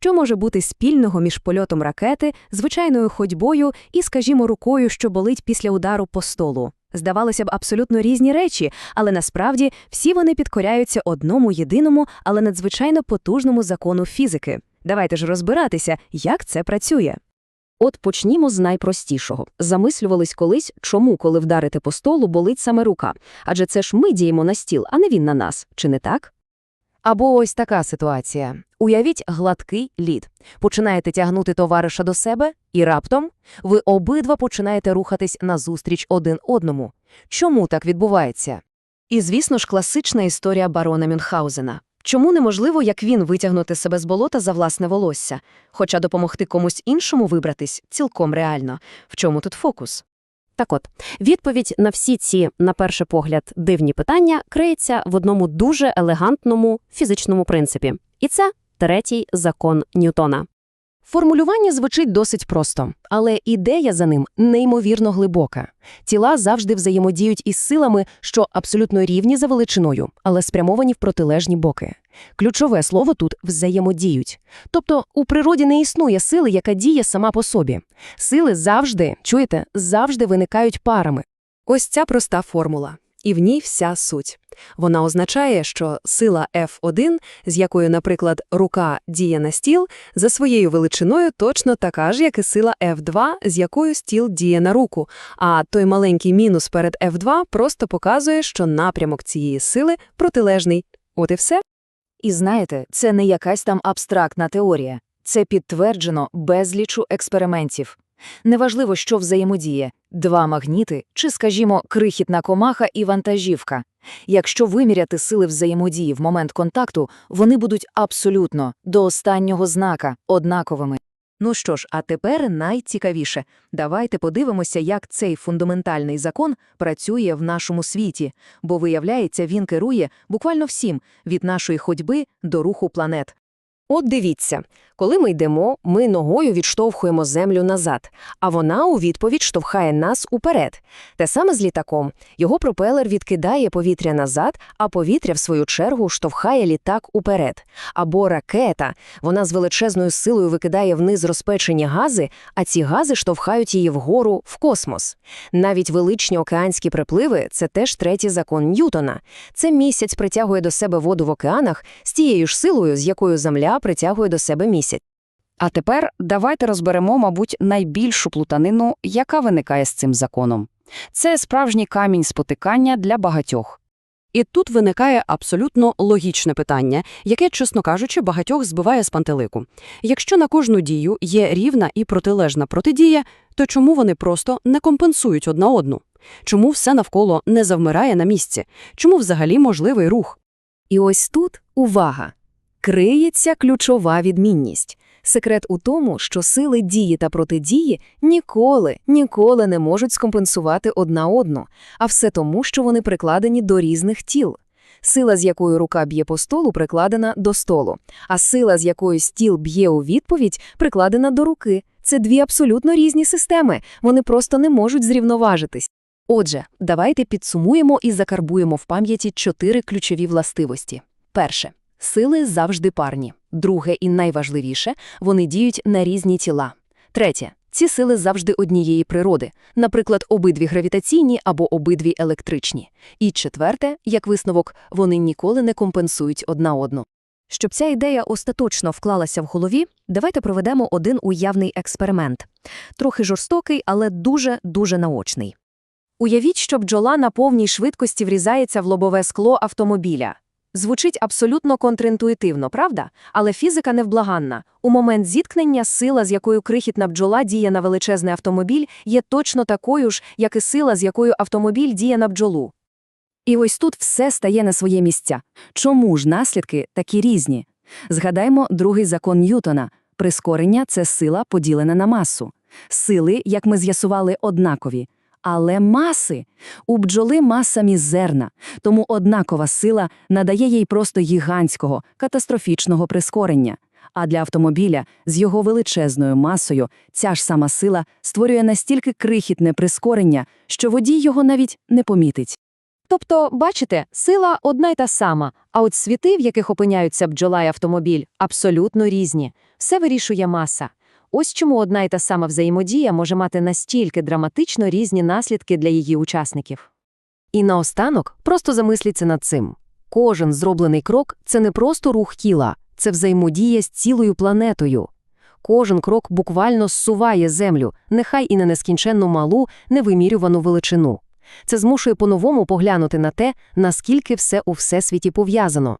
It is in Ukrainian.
що може бути спільного між польотом ракети, звичайною ходьбою і, скажімо, рукою, що болить після удару по столу. Здавалося б, абсолютно різні речі, але насправді всі вони підкоряються одному єдиному, але надзвичайно потужному закону фізики. Давайте ж розбиратися, як це працює. От почнімо з найпростішого. Замислювались колись, чому, коли вдарите по столу, болить саме рука. Адже це ж ми діємо на стіл, а не він на нас. Чи не так? Або ось така ситуація. Уявіть гладкий лід. Починаєте тягнути товариша до себе, і раптом ви обидва починаєте рухатись назустріч один одному. Чому так відбувається? І, звісно ж, класична історія барона Мюнхгаузена. Чому неможливо, як він, витягнути себе з болота за власне волосся, хоча допомогти комусь іншому вибратись цілком реально. В чому тут фокус? Так от, відповідь на всі ці, на перший погляд, дивні питання криється в одному дуже елегантному фізичному принципі. І це третій закон Ньютона. Формулювання звучить досить просто, але ідея за ним неймовірно глибока. Тіла завжди взаємодіють із силами, що абсолютно рівні за величиною, але спрямовані в протилежні боки. Ключове слово тут взаємодіють. Тобто у природі не існує сили, яка діє сама по собі. Сили завжди, чуєте, завжди виникають парами. Ось ця проста формула. І в ній вся суть. Вона означає, що сила F1, з якою, наприклад, рука діє на стіл, за своєю величиною точно така ж, як і сила F2, з якою стіл діє на руку, а той маленький мінус перед F2 просто показує, що напрямок цієї сили протилежний. От і все. І знаєте, це не якась там абстрактна теорія. Це підтверджено безлічу експериментів. Неважливо, що взаємодіє – два магніти чи, скажімо, крихітна комаха і вантажівка. Якщо виміряти сили взаємодії в момент контакту, вони будуть абсолютно, до останнього знака, однаковими. Ну що ж, а тепер найцікавіше. Давайте подивимося, як цей фундаментальний закон працює в нашому світі, бо, виявляється, він керує буквально всім – від нашої ходьби до руху планет. От дивіться, коли ми йдемо, ми ногою відштовхуємо землю назад, а вона у відповідь штовхає нас уперед. Те саме з літаком. Його пропелер відкидає повітря назад, а повітря, в свою чергу, штовхає літак уперед. Або ракета. Вона з величезною силою викидає вниз розпечені гази, а ці гази штовхають її вгору в космос. Навіть величні океанські припливи – це теж третій закон Ньютона. Це місяць притягує до себе воду в океанах з тією ж силою, з якою Земля притягує до себе місяць. А тепер давайте розберемо, мабуть, найбільшу плутанину, яка виникає з цим законом. Це справжній камінь спотикання для багатьох. І тут виникає абсолютно логічне питання, яке, чесно кажучи, багатьох збиває з пантелику. Якщо на кожну дію є рівна і протилежна протидія, то чому вони просто не компенсують одна одну? Чому все навколо не завмирає на місці? Чому взагалі можливий рух? І ось тут увага! Криється ключова відмінність. Секрет у тому, що сили дії та протидії ніколи, ніколи не можуть скомпенсувати одна одну, а все тому, що вони прикладені до різних тіл. Сила, з якою рука б'є по столу, прикладена до столу, а сила, з якою стіл б'є у відповідь, прикладена до руки. Це дві абсолютно різні системи, вони просто не можуть зрівноважитись. Отже, давайте підсумуємо і закарбуємо в пам'яті чотири ключові властивості. Перше. Сили завжди парні. Друге і найважливіше – вони діють на різні тіла. Третє. Ці сили завжди однієї природи, наприклад, обидві гравітаційні або обидві електричні. І четверте, як висновок, вони ніколи не компенсують одна одну. Щоб ця ідея остаточно вклалася в голові, давайте проведемо один уявний експеримент. Трохи жорстокий, але дуже-дуже наочний. Уявіть, що бджола на повній швидкості врізається в лобове скло автомобіля. Звучить абсолютно контрінтуїтивно, правда? Але фізика невблаганна. У момент зіткнення сила, з якою крихітна бджола діє на величезний автомобіль, є точно такою ж, як і сила, з якою автомобіль діє на бджолу. І ось тут все стає на своє місця. Чому ж наслідки такі різні? Згадаймо другий закон Ньютона. Прискорення – це сила, поділена на масу. Сили, як ми з'ясували, однакові. Але маси у бджоли маса мізерна, тому однакова сила надає їй просто гігантського, катастрофічного прискорення. А для автомобіля з його величезною масою ця ж сама сила створює настільки крихітне прискорення, що водій його навіть не помітить. Тобто, бачите, сила одна й та сама, а от світи, в яких опиняються бджола і автомобіль, абсолютно різні. Все вирішує маса. Ось чому одна й та сама взаємодія може мати настільки драматично різні наслідки для її учасників. І наостанок просто замисліться над цим. Кожен зроблений крок – це не просто рух тіла, це взаємодія з цілою планетою. Кожен крок буквально зсуває Землю, нехай і на нескінченно малу, невимірювану величину. Це змушує по-новому поглянути на те, наскільки все у всесвіті пов'язано.